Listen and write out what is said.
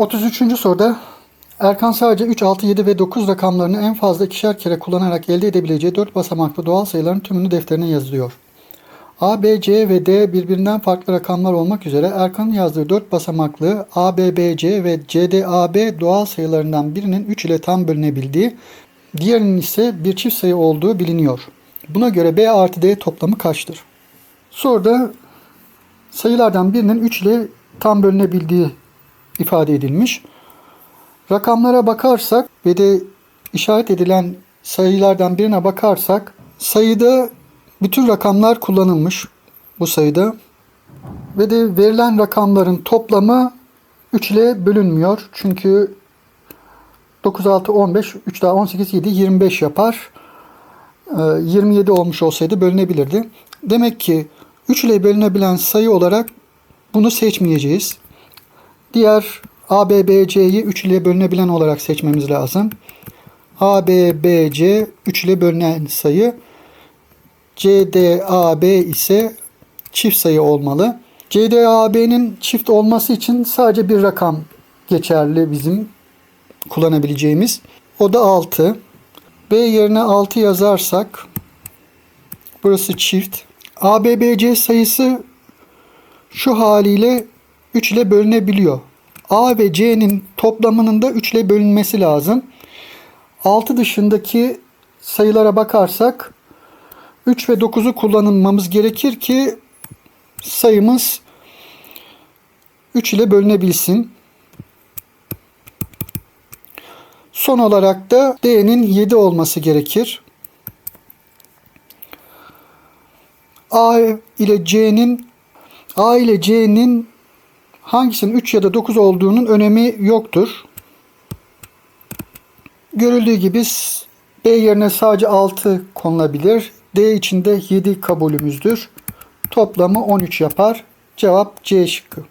33. soruda Erkan sadece 3, 6, 7 ve 9 rakamlarını en fazla ikişer kere kullanarak elde edebileceği 4 basamaklı doğal sayıların tümünü defterine yazıyor. A, B, C ve D birbirinden farklı rakamlar olmak üzere Erkan'ın yazdığı 4 basamaklı A, B, B, C ve C, D, A, B doğal sayılarından birinin 3 ile tam bölünebildiği, diğerinin ise bir çift sayı olduğu biliniyor. Buna göre B artı D toplamı kaçtır? Soruda sayılardan birinin 3 ile tam bölünebildiği ifade edilmiş. Rakamlara bakarsak ve de işaret edilen sayılardan birine bakarsak sayıda bütün rakamlar kullanılmış bu sayıda ve de verilen rakamların toplamı 3 ile bölünmüyor. Çünkü 9, 6, 15, 3 daha 18, 7, 25 yapar. Ee, 27 olmuş olsaydı bölünebilirdi. Demek ki 3 ile bölünebilen sayı olarak bunu seçmeyeceğiz. Diğer A, B, B, C'yi 3 ile bölünebilen olarak seçmemiz lazım. A, B, B, C 3 ile bölünen sayı. C, D, A, B ise çift sayı olmalı. C, D, A, B'nin çift olması için sadece bir rakam geçerli bizim kullanabileceğimiz. O da 6. B yerine 6 yazarsak burası çift. A, B, B, C sayısı şu haliyle 3 ile bölünebiliyor. A ve C'nin toplamının da 3 ile bölünmesi lazım. 6 dışındaki sayılara bakarsak 3 ve 9'u kullanmamız gerekir ki sayımız 3 ile bölünebilsin. Son olarak da D'nin 7 olması gerekir. A ile C'nin A ile C'nin hangisinin 3 ya da 9 olduğunun önemi yoktur. Görüldüğü gibi B yerine sadece 6 konulabilir. D içinde 7 kabulümüzdür. Toplamı 13 yapar. Cevap C şıkkı.